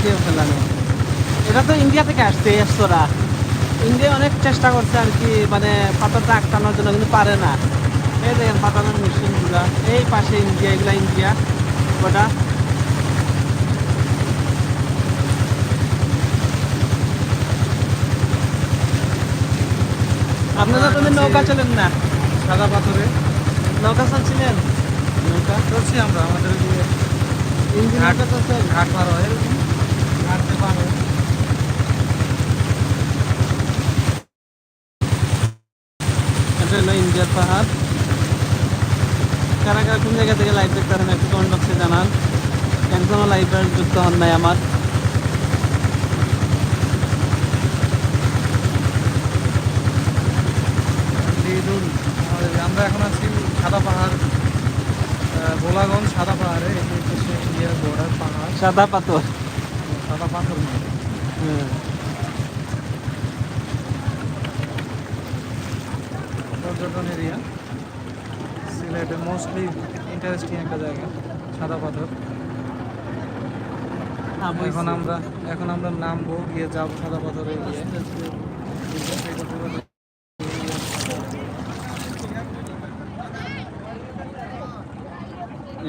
খেয়ে ফেলানো। এটা তো ইন্ডিয়া থেকে আসছে এই ইন্ডিয়া অনেক চেষ্টা করছে আর কি মানে পাতাটা আটকানোর জন্য কিন্তু পারে না। এই দেখেন পাতানোর মেশিনগুলা এই পাশে ইন্ডিয়া এগুলা ইন্ডিয়া ওটা আপনারা তুমি নৌকা চলেন না? সাদা পাথরে। নৌকা চলছিলেন নৌকা? চলছি আমরা আমাদের ঘাট ঘাট পার হয়। হয় এটা হলো ইন্ডিয়ার পাহাড়। কারা কারা কোন জায়গা থেকে লাইভ দেখতে পারেন একটু কমেন্ট বক্সে জানান। এখনও লাইভে যুক্ত হন নাই আমার। আমরা এখন আছি সাদা পাহাড় আহ, গোলাগঞ্জ সাদা পাহাড়ে যে হচ্ছে ইন্ডিয়ার বর্ডার পাহাড়। সাদা পাথর। সাদা পাথর হ্যাঁ পর্যটন এরিয়া সিলেটে মোস্টলি ইন্টারেস্টিং একটা জায়গা সাদা পাথর। এখন আমরা এখন আমরা নামবো গিয়ে যাব সাদা পাথরে গিয়ে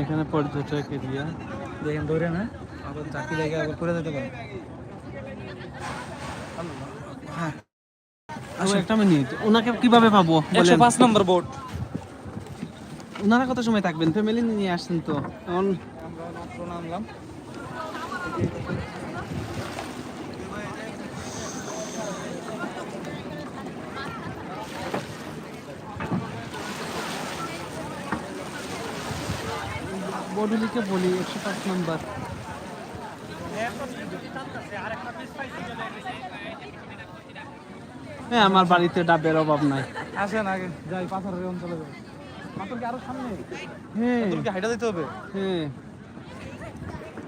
এখানে পর্যটক এরিয়া। দেখেন ধরে না আবার চাকরি জায়গা আবার করে যেতে পারে। হ্যাঁ। একটা মিনিট। ওনাকে কীভাবে পাবো? বলেন। নম্বর বোট ওনারা কত সময় থাকবেন? ফ্যামিলি নিয়ে আসছেন তো। এখন নামলাম বডুলিকে বলি একশো পাঁচ নাম্বার। হ্যাঁ আমার বাড়িতে ডাবের অভাব নাই। আসেন আগে যাই পাথরের অঞ্চলে যাই। পাথর কি আরও সামনে। হ্যাঁ পাথর হাইটা দিতে হবে। হ্যাঁ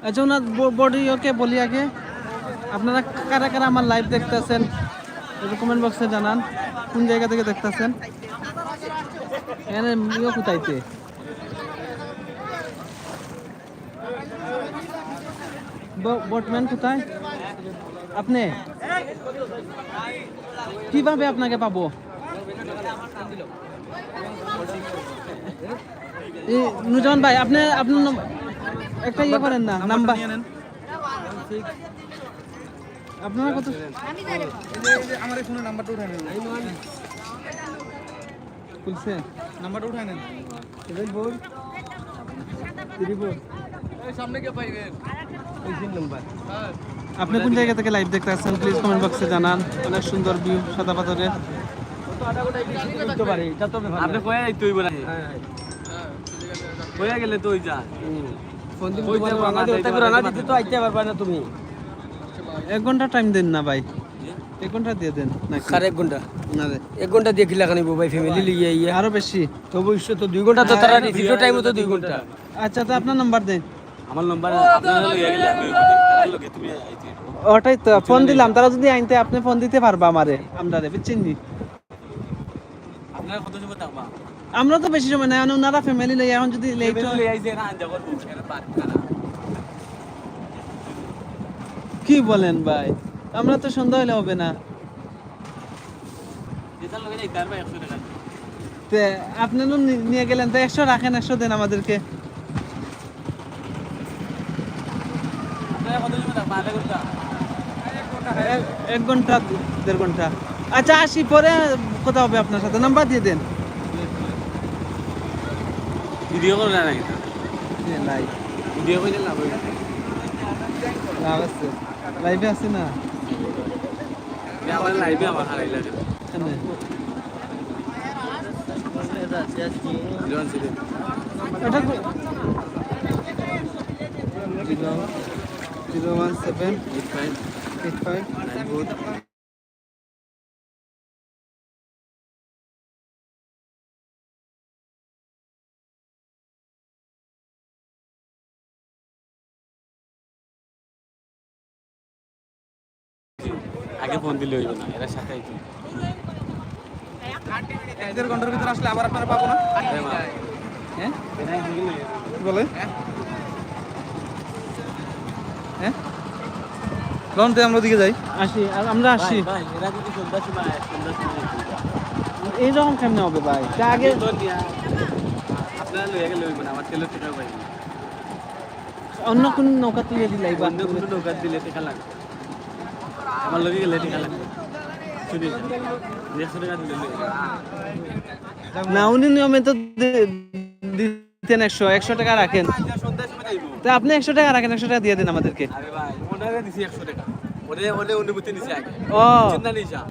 আচ্ছা ওনার বডি ওকে বলি আগে। আপনারা কারা কারা আমার লাইভ দেখতেছেন একটু কমেন্ট বক্সে জানান। কোন জায়গা থেকে দেখতেছেন? এখানে ইয়ে বটম্যান কোথায় আপনি কীভাবে আপনাকে পাবো এই নুজান ভাই আপনি আপনার নাম- একটা ইয়ে করেন না নাম্বার নিয়ে নেন আপনারা কত এই যে- এই যে আমার এই ফোনে নাম্বারটা উঠাই নেন খুলছে নাম্বারটা উঠাই নেন সেভেন ফোর থ্রি ফোর সামনে কে পাইবেন আপনি কোন জায়গা থেকে লাইভ দেখতে আসছেন প্লিজ কমেন্ট বক্সে জানান। অনেক সুন্দর ভিউ সাদা পাথরের আপনি কয়ে যাইতে হইব না। কয়ে গেলে তো যা। তুমি। এক ঘণ্টা টাইম দেন না ভাই। এক ঘণ্টা দিয়ে দেন নাকি? সাড়ে এক ঘণ্টা। না। এক ঘণ্টা দিয়ে কিলা খানিব ভাই ফ্যামিলি লিয়ে আরও বেশি। তো অবশ্য তো দুই ঘণ্টা তো তারা ভিডিও টাইমও তো দুই ঘণ্টা। আচ্ছা তো আপনার নাম্বার দেন। আমার নম্বর আপনার ওটাই তো ফোন দিলাম। তারা যদি আইনতে আপনি ফোন দিতে পারবা আমারে আমরা বুঝছেন নি? আপনার তো বেশি সময় নাই ওনারা ফ্যামিলি লই এখন যদি লেট কি বলেন ভাই? আমরা তো সন্ধ্যা হলে হবে না। যেটা লগে যাইতে পারবা 100 টাকা। তে আপনারও নি- নিয়ে গেলেন তো একশো রাখেন একশো দেন আমাদেরকে আপনার কত সময় থাকবা আধা ঘণ্টা এক- এক ঘণ্টা দেড় ঘণ্টা। আচ্ছা আসি পরে কথা হবে আপনার সাথে। নাম্বার দিয়ে দেন। ভিডিও করলে না কিন্তু লাইভ ভিডিও লাভ হইবে। লাভ আছে। লাইভে আছে না? আমার লাইভে আমার হারাই লাগে। এখানে। জন ছিল। এটা zero zero one seven 85 eight five 94 আগে ফোন দিলে হইব না এরা সাথে আইতো এক দেড় ঘণ্টার ভিতরে আসলে আবার আপনারা পাবো না? হ্যাঁ কি বলে? হ্যাঁ? আমরা ওদিকে যাই। আসি আমরা আসি। এইরকম কেমনে হবে ভাই? আগে অন্য কোন নৌকা তুলে দিলাই বা অন্য কোনো নৌকা দিলে টাকা লাগবে। আমার লগে গেলে টাকা লাগবে। না উনি নিয়মে তো দিতেন একশো একশো টাকা রাখেন। তা আপনি একশো টাকা রাখেন একশো টাকা দিয়ে দিন আমাদেরকে। আরে ভাই ওনারে দিছি একশো টাকা। ওরে ওরে অনুভূতি নিছে আগে। ও। চিন্তা নিছা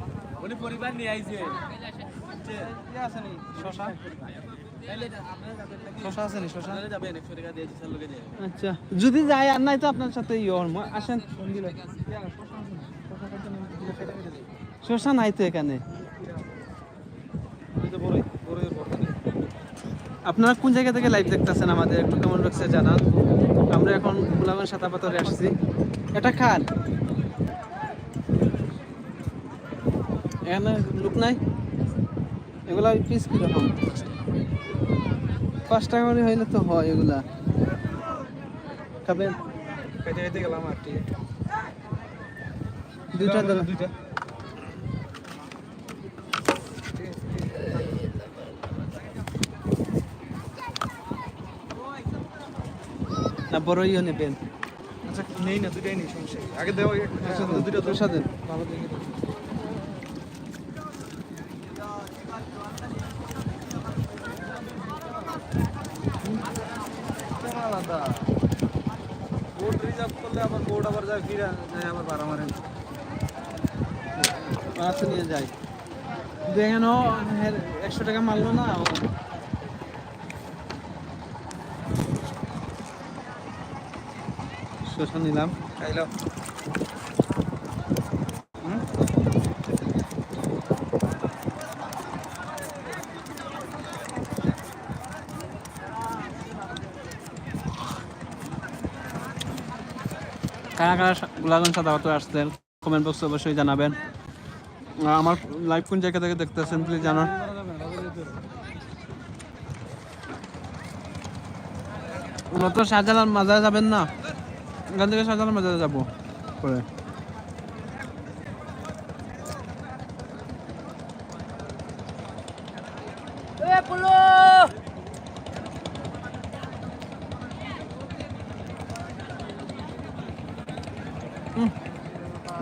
উনি পরিবার নিয়ে আইছে। শশা? আচ্ছা। যদি যাই আর নাই তো আপনার সাথে ইয়ে আসেন। শশা নাই তো এখানে। আপনারা কোন জায়গা থেকে লাইভ দেখতেছেন আমাদের? একটু কমেন্ট বক্সে জানান। আমরা এখন গোলামের সাতা পাথরে আসছি। এটা খান এখানে লোক নাই? এগুলা পিস কীরকম পাঁচ টাকা করে হইলে তো হয় এগুলা। খাবেন? দুইটা দুইটা। না বড়ইও নেবেন আচ্ছা নেই না দুইটাই নেই সমস্যা আগে দেওয়া আচ্ছা দেন, দুইটা দেন ভালো দেখে আলাদা। বোর্ড রিজার্ভ করলে আবার বোর্ড আবার যায় ফিরে যায় আবার ভাড়া মারেন আচ্ছা নিয়ে যাই। দেখেন হ্যাঁ, একশো টাকা মারলো না শসা নিলাম। খাইলাম কারা কারা গোলাগঞ্জ সাদা আসছেন কমেন্ট বক্সে অবশ্যই জানাবেন। আমার লাইভ কোন জায়গা থেকে দেখতেছেন প্লিজ জানান। ওরা শাহজালাল মাজারে যাবেন না? এখান থেকে শাহজালাল মাজারে যাব পরে।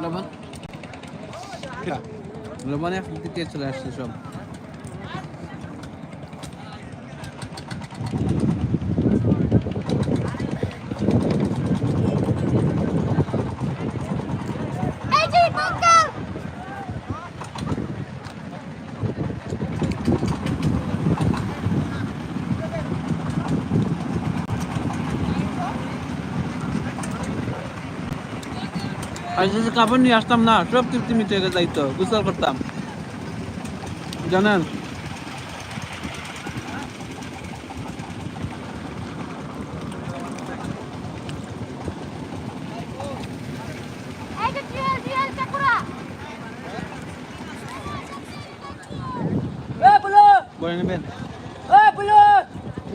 লবণ? লবণে দিকে চলে আসছে সব। আর যদি কাপড় নিয়ে আসতাম না সব তৃপ্তি মিটে যাইতো গোসল করতাম। জানেন?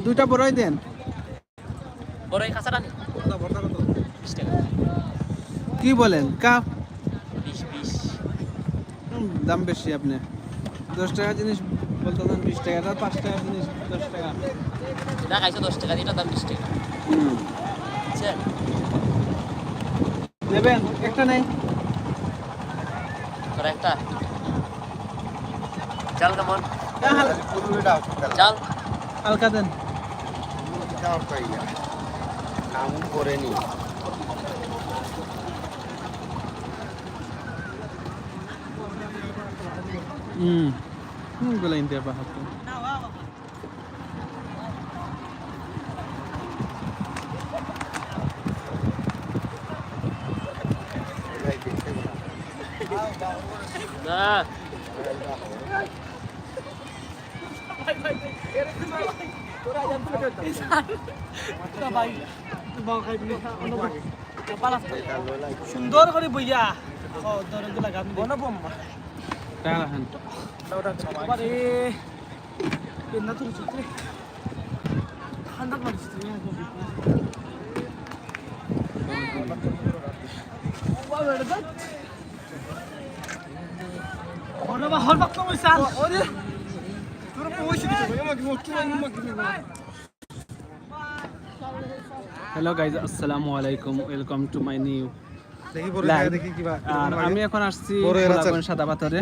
দুইটা বড়ই দেন বড় এই কাঁচাটা নি ভর্তা কত বিশ টাকা কি বলেন? কা বিশ বিশ। হুম, দাম বেশি আপনি। দশ টাকা জিনিস বলতেছেন বিশ টাকা এটা পাঁচ টাকা জিনিস দশ টাকা। এটা খাইছো দশ টাকা এটা দাম বিশ টাকা। হুম। বুঝছেন নেবেন? একটা নেই? একটা? চাল কেমন? হ্যাঁ, হাল- চাল। হালকা দেন। হুম হুমগুলো ইন্ডিয়া বাহাত না সুন্দর করে বইয়া ধরে গুলা গান বনবম টাকা রাখেন হ্যালো গাইজ আসসালামু আলাইকুম ওয়েলকাম টু মাই নিউ আর আমি এখন আসছি সাদা পাথরে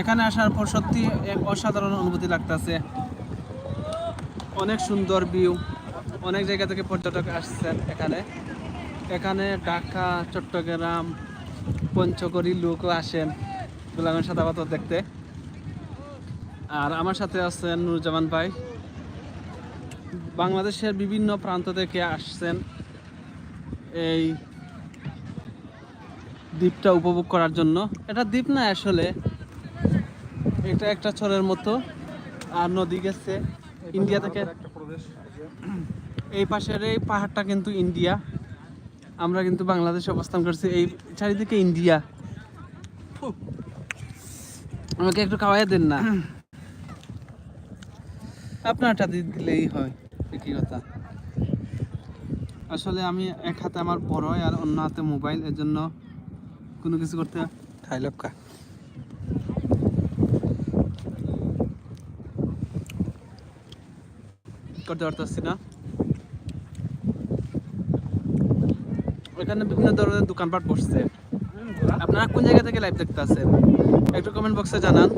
এখানে আসার পর সত্যি এক অসাধারণ অনুভূতি লাগতেছে। অনেক সুন্দর ভিউ অনেক জায়গা থেকে পর্যটক আসছেন এখানে। এখানে ঢাকা, চট্টগ্রাম, পঞ্চগড়ি লোকও আসেন গোলাপগঞ্জ সাদা পাথর দেখতে। আর আমার সাথে আছেন নুরজামান ভাই। বাংলাদেশের বিভিন্ন প্রান্ত থেকে আসছেন এই দ্বীপটা উপভোগ করার জন্য। এটা দ্বীপ না আসলে এটা একটা চরের মতো, আর নদী গেছে ইন্ডিয়া থেকে। এই পাশের এই পাহাড়টা কিন্তু ইন্ডিয়া। আমরা কিন্তু বাংলাদেশে অবস্থান করছি, এই চারিদিকে ইন্ডিয়া। আমাকে একটু খাওয়াই দেন না। আপনারটা দিলেই হয় কি কথা। আসলে আমি এক হাতে আমার বড় আর অন্য হাতে মোবাইল এর জন্য কোনো কিছু করতে খাই করতে পারতেছি না। এখানে বিভিন্ন ধরনের দোকানপাট বসছে। আপনারা কোন জায়গা থেকে লাইভ দেখতে আছেন? একটু কমেন্ট বক্সে জানান।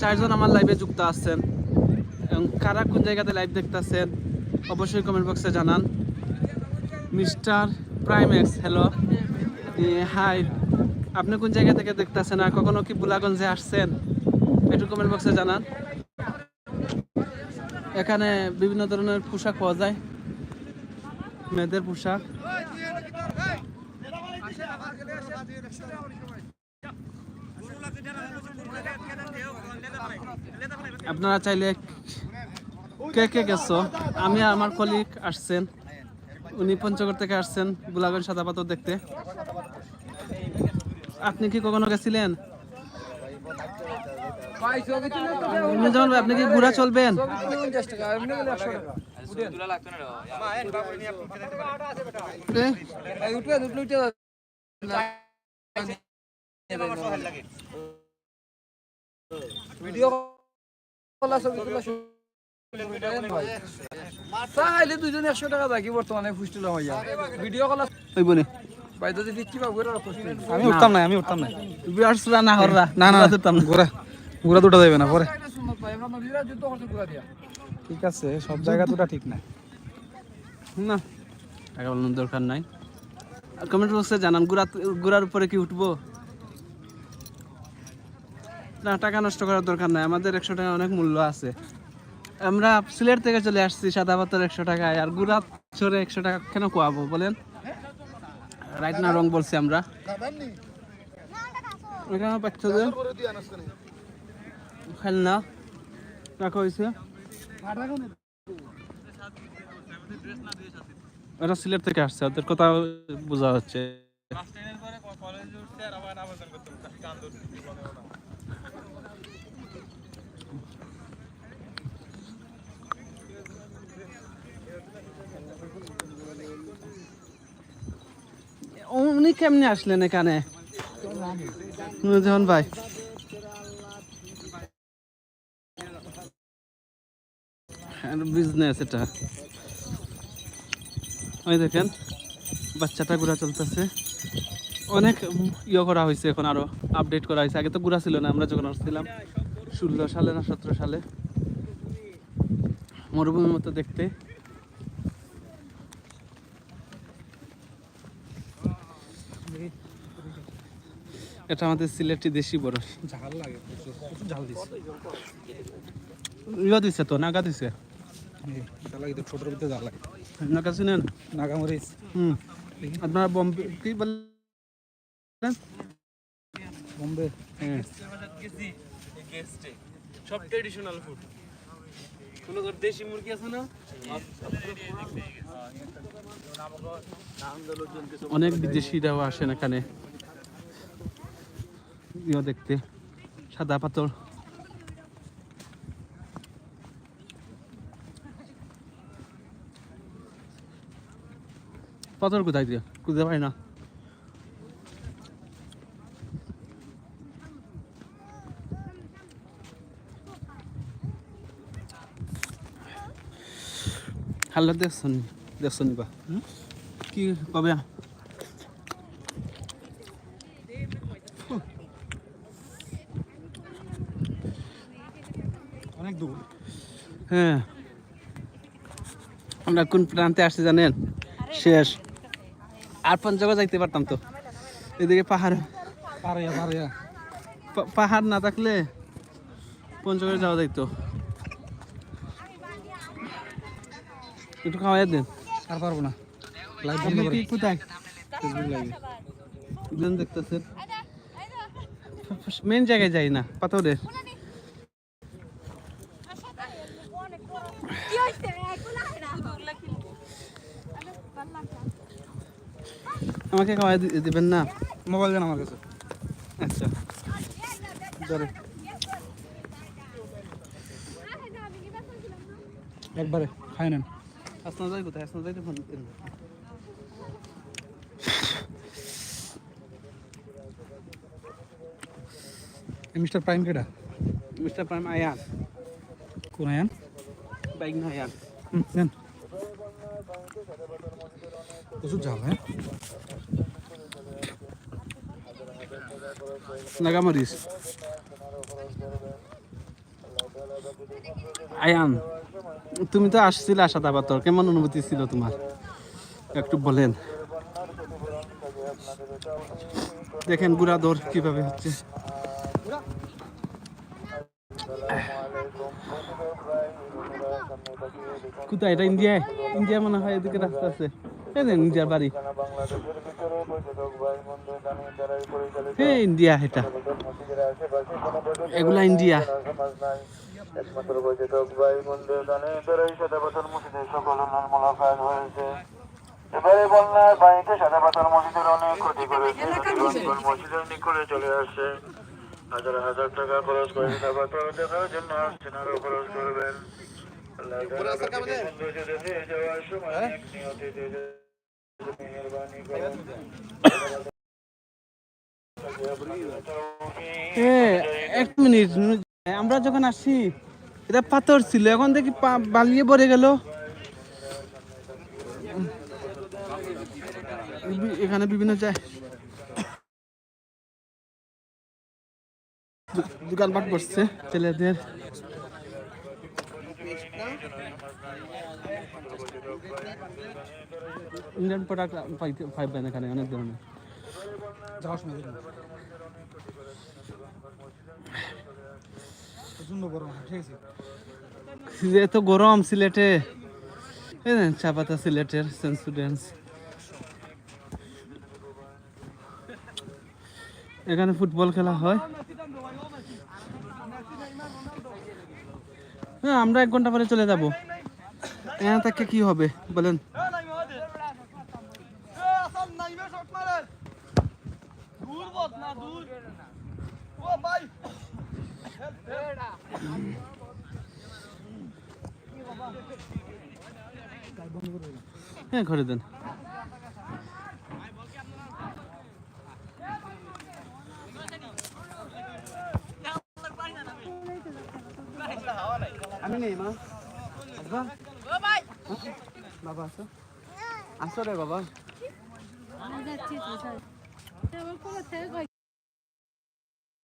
চারজন আমার লাইভে যুক্ত আছেন। এবং কারা কোন জায়গাতে লাইভ দেখতেছেন অবশ্যই কমেন্ট বক্সে জানান। মিস্টার প্রাইমেক্স হ্যালো হাই আপনি কোন জায়গা থেকে দেখতেছেন আর কখনো কি বুলাগঞ্জে আসছেন? একটু কমেন্ট বক্সে জানান। এখানে বিভিন্ন ধরনের পোশাক পাওয়া যায়। মেয়েদের পোশাক। আপনারা চাইলে কে কে গেছো? আমি আমার কলিগ আসছেন। উনি পঞ্চগড় থেকে আসছেন গোলাগঞ্জ সাদা পাথর দেখতে। আপনি কি কখনো গেছিলেন? ভাই, আপনি কি ঘোরা চলবেন? ভিডিও চাইলে দুজন একশো টাকা থাকি বর্তমানে ফুস্টিল হইয়া ভিডিও কলা ওই বনে। ভাই যদি ফিচ্ছি পাবো এর আমি উঠতাম না আমি উঠতাম না। বিয়ার্সরা না হররা। না না দিতাম না। গোরা গোরা দুটো যাবে না পরে। ঘুরা ঠিক আছে সব জায়গা দুটা ঠিক না। না। টাকা বলানোর দরকার নাই। কমেন্ট বক্সে জানান গুড়া গুড়ার উপরে কি উঠবো? না টাকা নষ্ট করার দরকার নাই। আমাদের একশো টাকা অনেক মূল্য আছে। আমরা সিলেট থেকে চলে আসছি সাদা পাথর একশো টাকায়। আর গুড়া চড়ে একশো টাকা কেন কোয়াবো বলেন? রাইট না রং বলছি আমরা। এখানে বাচ্চাদের খেলনা রাখা হয়েছে ওরা সিলেট থেকে আসছে, ওদের কথা বোঝা যাচ্ছে উনি কেমনে আসলেন এখানে? নুরজাহান ভাই। বিজনেস এটা ওই দেখেন, বাচ্চাটা ঘোরা চলতেছে। অনেক ইয়ে করা হয়েছে এখন আরও আপডেট করা হয়েছে। আগে তো ঘোরা ছিল না, আমরা যখন আসছিলাম, ষোলো সালে না সতেরো সালে। মরুভূমির মতো দেখতে। এটা আমাদের সিলেটি দেশি বড় ঝাল লাগে প্রচুর প্রচুর ঝাল দিচ্ছে ইয়ে দিছে তো নাগা দিছে? ঝাল লাগে তো ছোটোর ভিতরে ঝাল লাগে। নাগা শুনেন নাগামরিচ হুম। আপনারা বম্বে কি বললেন বোম্বে। হ্যাঁ। সব ট্রেডিশনাল ফুড কোনো দেশি মুরগি আছে না? অনেক বিদেশিরাও আসেন এখানে। ইয়ে দেখতে, সাদা পাথর। পাথর কোথায় দিয়ে খুঁজতে পারি না। হাল্লা দেখছেন দেখছেন বা কি কবে? হ্যাঁ। আমরা কোন প্রান্তে আসছি জানেন? শেষ। আর পঞ্চগড় যাইতে পারতাম তো। এদিকে পাহাড়। পাহাড় না থাকলে পঞ্চগড়ে যাওয়া যাইতো? একটু খাওয়াই দেন। আর পারব না। কোথায়? দেখতেছেন। মেন জায়গায় যাই না পাথরের কি হইছে এগুলা না আমাকে খাওয়াই দি- দিবেন না? মোবাইল দেন আমার কাছে? আচ্ছা। ধরে। একবারে খাই নেন। আসনা যাই কোথায়? আসনা যাইতে ফোন করেন। মিস্টার প্রাইম কেটা মিস্টার প্রাইম আয়ান। কোন আয়ান? বাইক না আয়ান। হুম, নেন। প্রচুর ঝাল নাগামরিস আয়ান তুমি তো আসছিলে আশাদ আবাতর কেমন অনুভূতি ছিল তোমার? একটু বলেন। দেখেন গুড়া দর কীভাবে হচ্ছে। কোথায়? এটা ইন্ডিয়ায়? ইন্ডিয়া মনে হয় এদিকে রাস্তা আছে। এই বাড়ি। হ্যাঁ ইন্ডিয়া এটা। এগুলা ইন্ডিয়া। একমাত্র পর্যটক ভাই বন্ধু দানে বেরোই সাদা পাথর মসজিদে সকল উন্নয়ন মোলাকাত হয়েছে এবারে বন্যায় বাড়িতে সাদা পাথর মসজিদের অনেক ক্ষতি করেছে মসজিদের নিকটে চলে আসছে হাজার হাজার টাকা খরচ করে সাদা পাথর দেখার জন্য আসছেন আরও খরচ করবেন। আল্লাহ সৌন্দর্য দেখে যাওয়ার সময় এক নিয়তে এক মিনিট আমরা যখন আসি এটা পাথর ছিল, এখন দেখি বালিয়ে পড়ে গেল। এখানে বিভিন্ন দোকানপাট বসছে ছেলেদের। ইন্ডিয়ান প্রোডাক্ট পাইতে পাইবেন এখানে অনেক ধরনের যাওয়ার সময় এত গরম সিলেটে চা পাতা সিলেটের সেন্সুডেন্স এখানে ফুটবল খেলা হয় হ্যাঁ আমরা এক ঘণ্টা পরে চলে যাব। এখানে থেকে কি হবে? বলেন। হ্যাঁ ঘরে দেন। আমি নেই মা। আব্বা বাবা আসো। আসো রে বাবা।